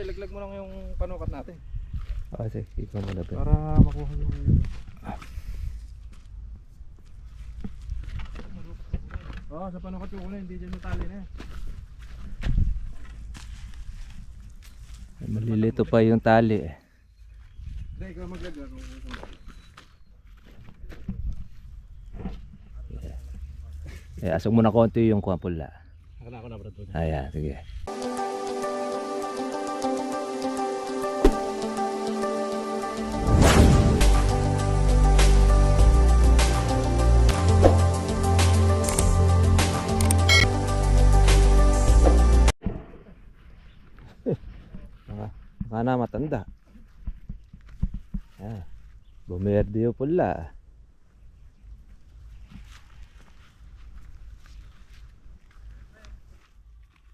Hindi, laglag mo lang yung panukat natin. Ah, sige, ikaw muna Ben. Para makuha yung... Oo, sa panukat yung kulay, hindi dyan yung tali na yan. Malilito pa yung tali eh. Hindi, ikaw maglaglag. Eh, asok mo na konti yung kuha pula. Ako na ako na, Brad. Ayan, sige. Baka, na matanda. Ah, bumerde yung pula.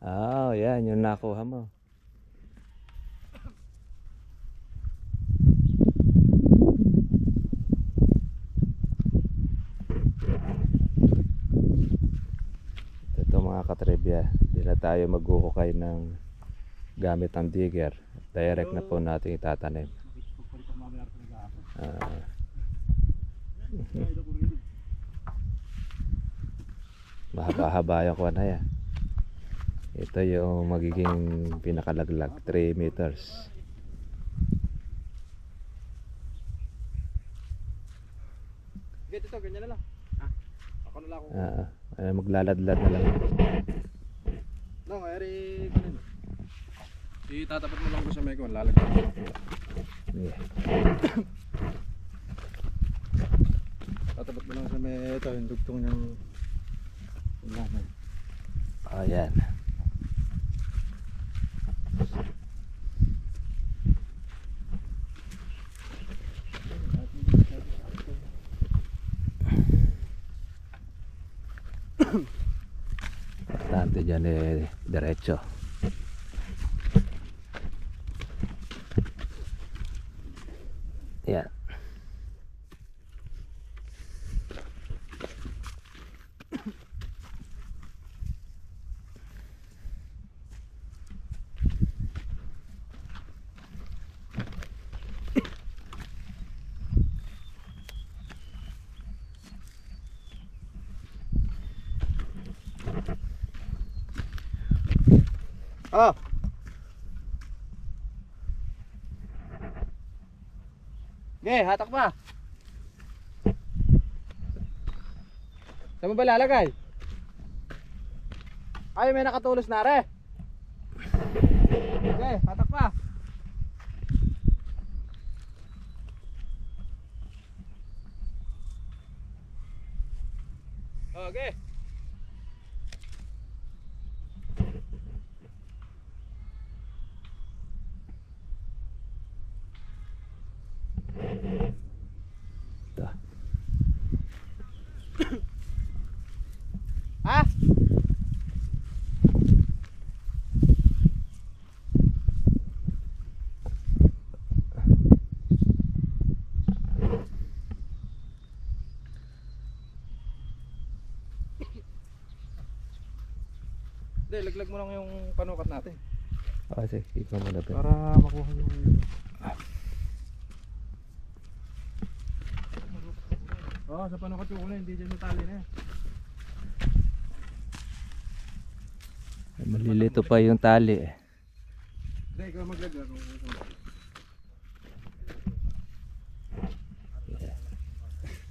Ah, yan, yung nakuha mo. Ito mga katribya, hindi na tayo maghuhukay ng gamit ng digger. Direct na po natin itatanim. Ah. Mahaba-haba yung kuha na yan. Ito yung magiging pinakalaglag, 3 meters. Get ito, ganyan na lang. Ah, ako na lang ako. Ah, maglaladlad na lang. No, eri kanino. Itatapat mo lang ko sa may kon, lalagyan. Yeah. Tatapat mo lang sa may ito, yung dugtong niyang ulaman. Ayan. Importante dyan eh, diretso. Yan. Ah! Okay, hatak pa. Saan mo ba lalagay? Ay, may nakatulos na re. Okay, hatak pa. Okay. Ito. Ha? Hindi, laglag mo lang yung panukat natin. Ah, sige, ikaw muna Ben. Para makuha yung... Oo, sa panukat yung kulay, hindi dyan yung tali na yan. Malilito pa yung tali eh. Hindi, ikaw maglaglag.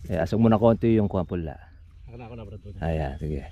Eh, asok mo na konti yung kuha pula. Ako na ako na, Brad. Ayan, sige.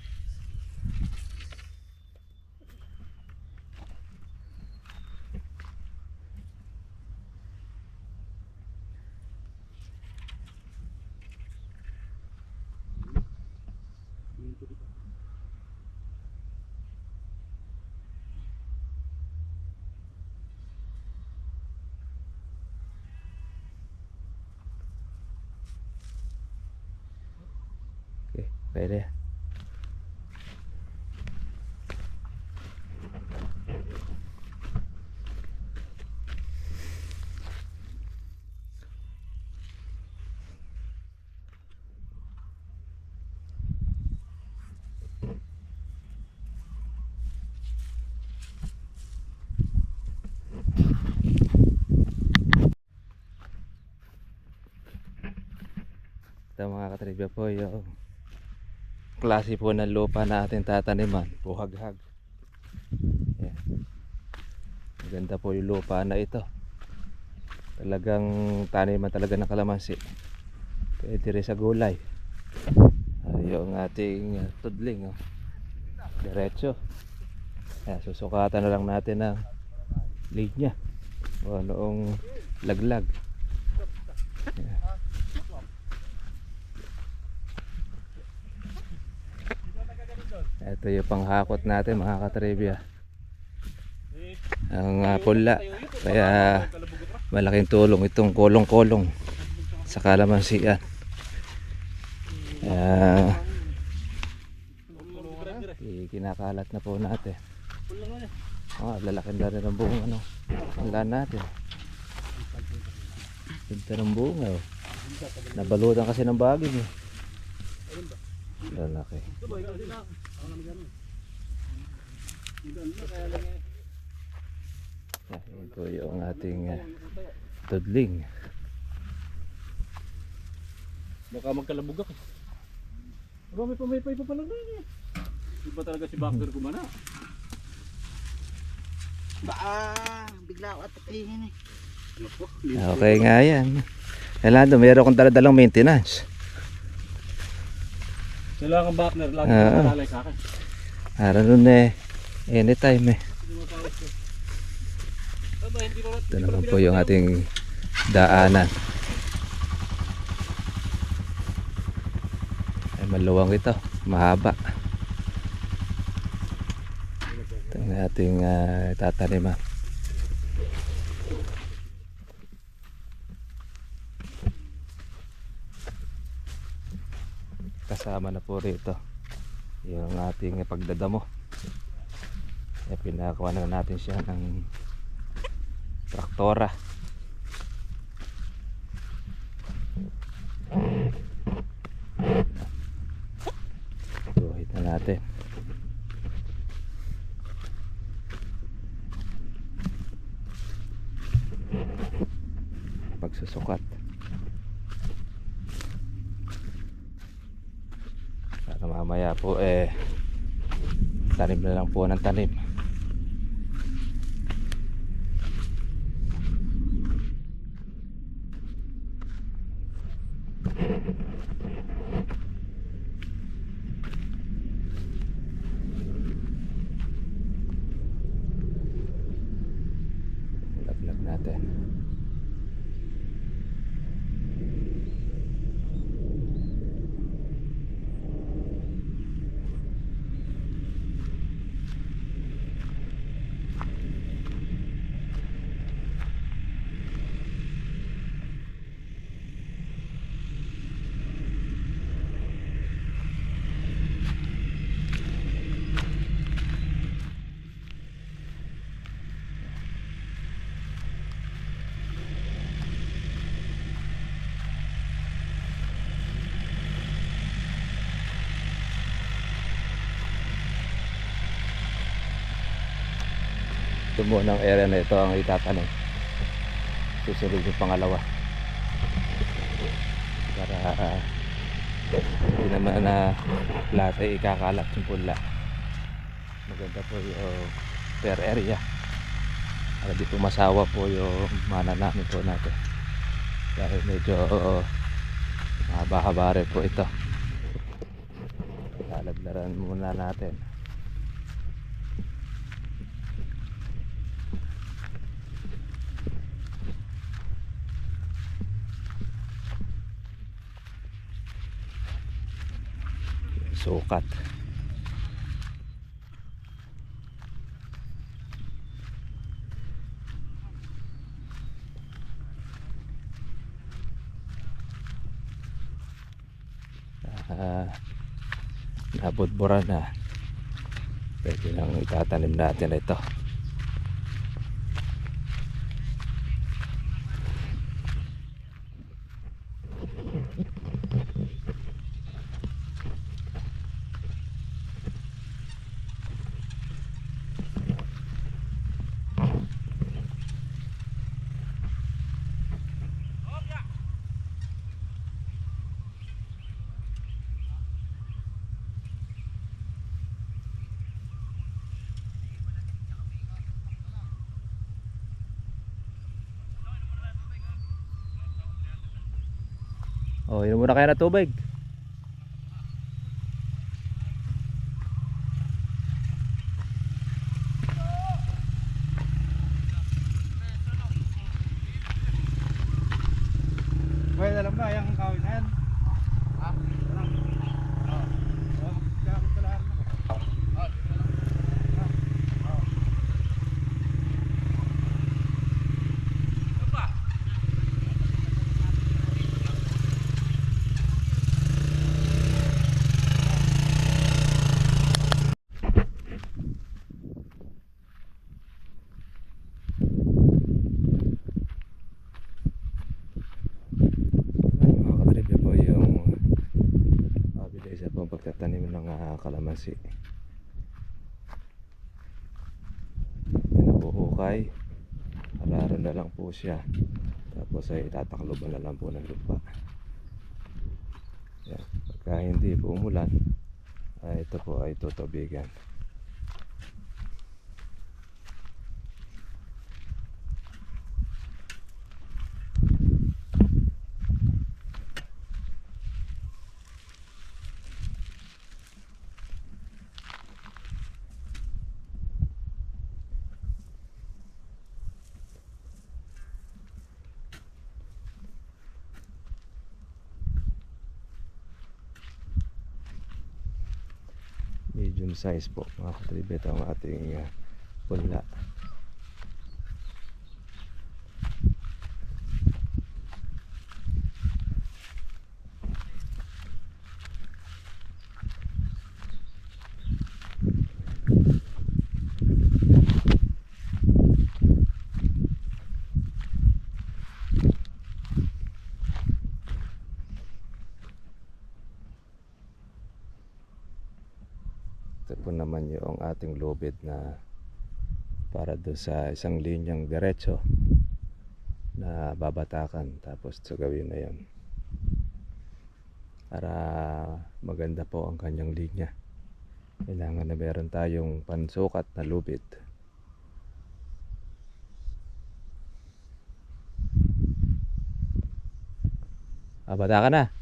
vậy mau Ito mga katribya po klase po ng lupa natin tataniman. Buhaghag. Yan. Maganda po yung lupa na ito. Talagang taniman talaga ng kalamansi. Pwede rin sa gulay. Ah, yung ating ah, tudling. Oh. Diretso. Ayan, susukatan na lang natin ang linya. O noong laglag. Ayan. Ito yung panghakot natin mga katribya. Ang uh, pula. Kaya malaking tulong itong kolong-kolong sa kalamansian. I- kinakalat na po natin. Ah, lalaking na rin ang buong ano. Ang natin. Ganda ng bunga oh. Nabalutan kasi ng bagay eh. Lalaki. Ah, ito yung ating uh, tudling. Baka magkalabugak eh. Aba, may pamaypay pa pala na eh. Iba talaga si Bakter kumana. Baa, bigla ako atakihin eh. Ano po? Okay nga yan. Doon, meron akong daladalang maintenance. Kailangan Bakner, lagi Oo. uh, nalalay sa akin. Para nun eh, anytime eh. Ito naman po yung ating daanan. Ay maluwang ito, mahaba. Ito yung ating uh, tataniman. Kasama na po rito yung ating pagdadamo. Kaya pinakawa na natin siya ng traktora. Buhit na natin. Pagsusukat. Para mamaya po eh tanim na lang po ng tanim. Ito muna ang area na ito ang itatanong. Susunod yung pangalawa. Para hindi naman na lahat ay ikakalat yung pula. Maganda po yung per area. Para di masawa po yung mana namin po natin. Dahil medyo mahaba-haba rin po ito. Lalaglaran muna natin. Sukat. Ah nabudbura na. Pwede nang itatanim natin ito Kayo na tubig. Well, alam na, yung kawin na yan. Ha? Alam. Oo. Oo, kaya ako pala, ano. Mga katrip yun po yung mabilis sa pong pagtatanim ng ah, kalamansi. Yan na po hukay. Alaro na lang po siya. Tapos ay tatakloban na lang po ng lupa. Yan. Pagka hindi po umulan, ay ito po ay tutubigan. Size po mga katribet ang ating uh, punla ito po naman yung lubid na para do sa isang linyang diretso na babatakan. Tapos gawin na yon para maganda po ang kanyang linya. Kailangan na meron tayong pansukat na lubid. Abata ka na.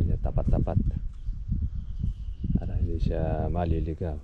Kailangan niya tapat-tapat para hindi siya maliligaw.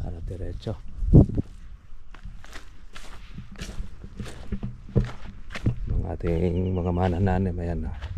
Para diretso. Mga ating mga manananim ayan na.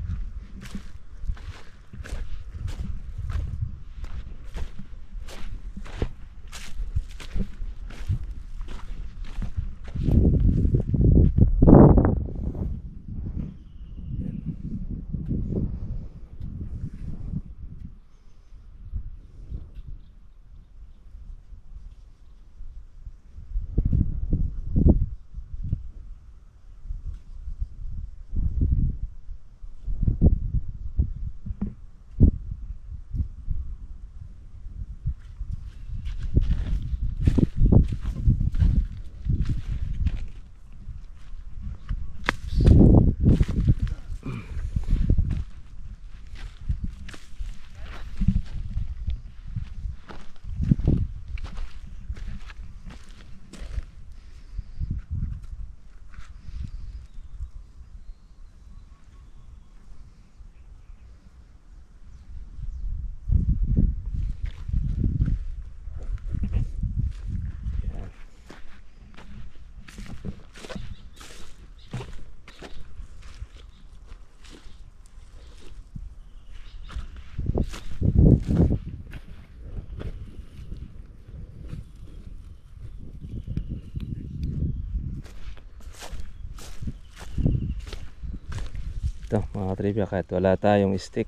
Ito mga trivia kahit wala tayong stick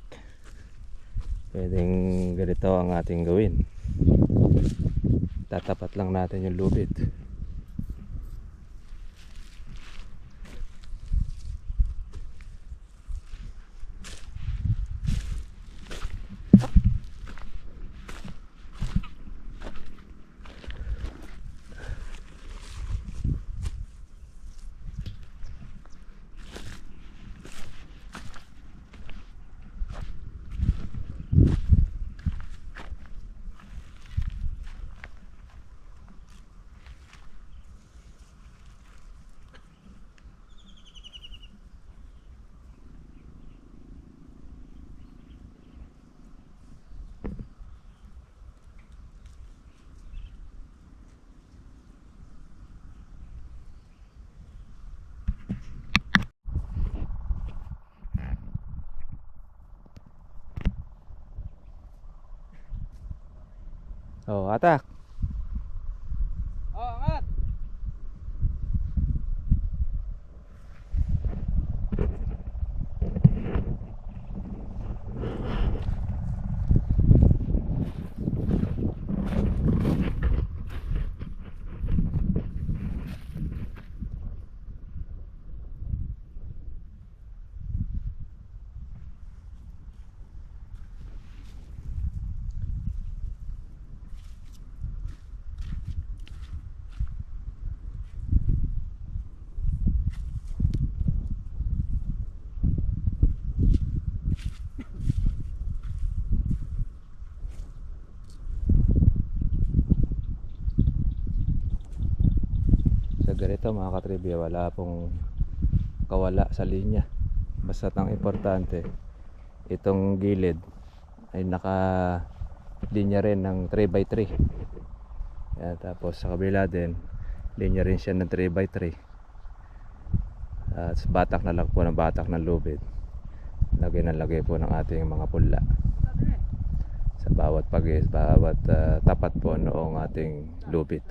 pwedeng ganito ang ating gawin. Tatapat lang natin yung lubid oh atak sa ganito mga katribya wala pong kawala sa linya. Basta ang importante itong gilid ay naka linya rin ng 3x3 Yan, tapos sa kabila din linya rin siya ng 3x3 at batak na lang po ng batak ng lubid. Lagay na lagay po ng ating mga pula sa bawat pag bawat ah, tapat po noong ating lubid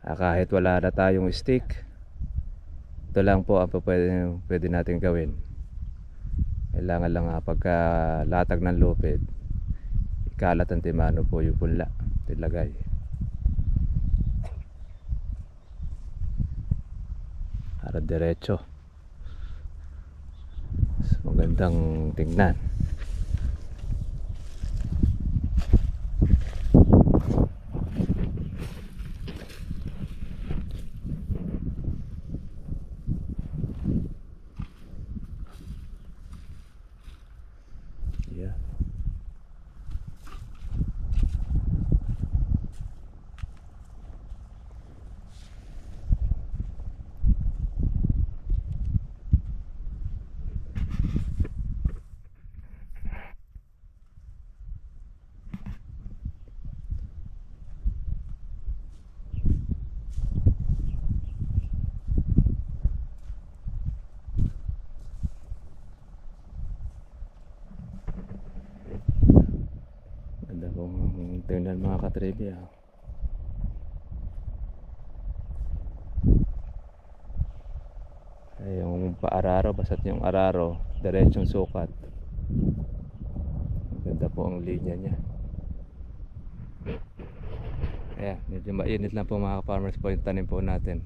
Ah, kahit wala na tayong stick ito lang po ang pwede, pwede natin gawin. Kailangan lang ah, pagka latag ng lupid ikalat ang timano po yung punla tilagay para diretso. Magandang tingnan yeah. Ganda pong mga katribya. Ay, yung paararo, basta't yung araro, diretsong sukat. Ganda po ang linya niya. Kaya, medyo mainit lang po mga farmers po yung tanim po natin.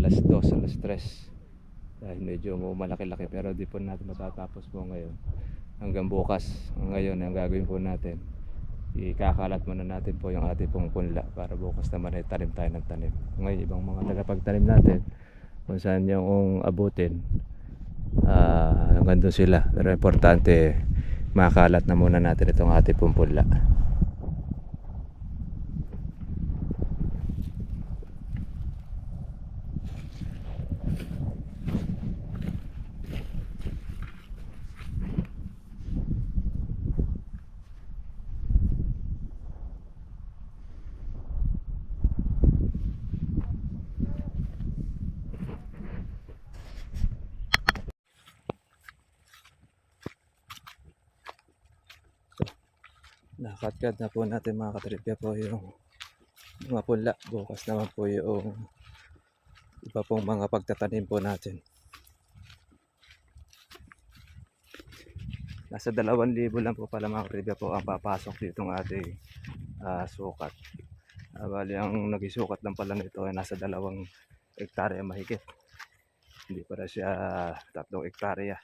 Alas 2, alas 3. Dahil medyo malaki-laki pero di po natin matatapos po ngayon. Hanggang bukas, ngayon ang gagawin po natin ikakalat muna natin po yung ating pong punla para bukas naman ay tanim tayo ng tanim. Ngayon ibang mga tagapagtanim natin kung saan yung abutin ah hanggang doon sila. Pero importante makalat na muna natin itong ating pong punla nakatkat na po natin mga katripya po yung mga punla bukas naman po yung iba pong mga pagtatanim po natin Nasa 2,000 lang po pala mga trivia po ang papasok dito ng ating ah, sukat. Ah, bali, ang nagisukat lang pala nito ay nasa dalawang hektarya mahigit. Hindi para siya tatlong hektarya.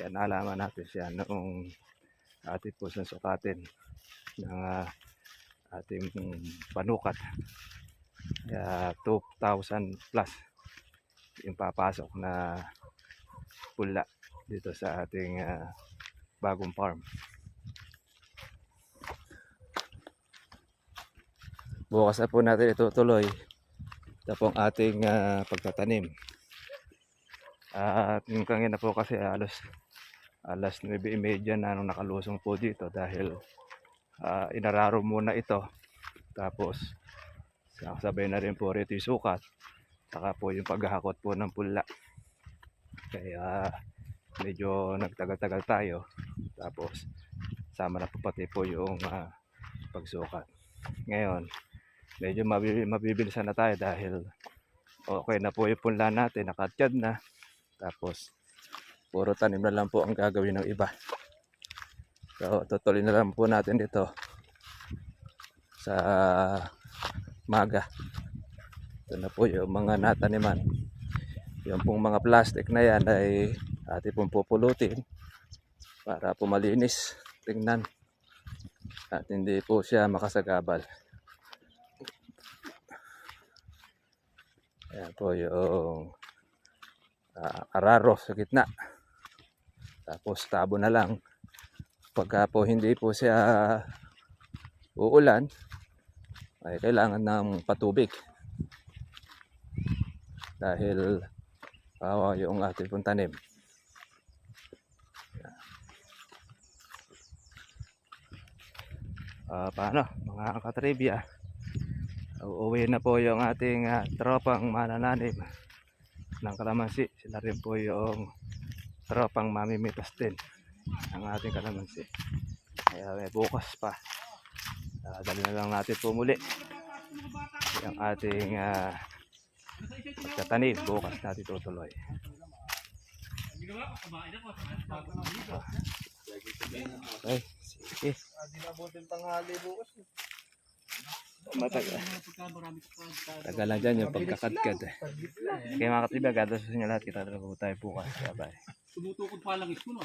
Kaya nalaman natin siya noong ating po sa sukatin ng ah, ating panukat. Kaya 2,000 plus yung papasok na pula dito sa ating ah, bagong farm. Bukas na po natin itutuloy ito pong ating ah, pagtatanim. At yung kanina po kasi alas alas 9.30 na nung nakalusong po dito dahil ah, inararo muna ito. Tapos sabay na rin po rito yung sukat. Saka po yung paghahakot po ng pula. Kaya medyo nagtagal-tagal tayo. Tapos sama na po pati po yung ah, pagsukat. Ngayon, medyo mabibil, mabibilisan na tayo dahil okay na po yung punla natin, nakatyad na. Tapos puro tanim na lang po ang gagawin ng iba. So tutuloy na lang po natin dito sa maga. Ito na po yung mga nataniman. Yung pong mga plastic na yan ay ating pong pupulutin para po malinis tingnan at hindi po siya makasagabal. Ayan po yung ah, araro sa gitna. Tapos tabo na lang. Pagka po hindi po siya uulan, ay kailangan ng patubig. Dahil kawawa yung ating pong tanim. Ah, paano mga katribya uuwi na po yung ating ah, tropang manananim ng kalamansi sila rin po yung tropang mamimitas din ng ating kalamansi. Kaya may bukas pa. Uh, dali na lang natin po muli. Yung ating uh, pagtatanim bukas natin tutuloy okay sige matagal tagal lang dyan yung pagkakadkad eh. kaya mga katiba gada sa inyo lahat kita talaga po tayo bukas bye bye Tumutukod pa lang is ko no.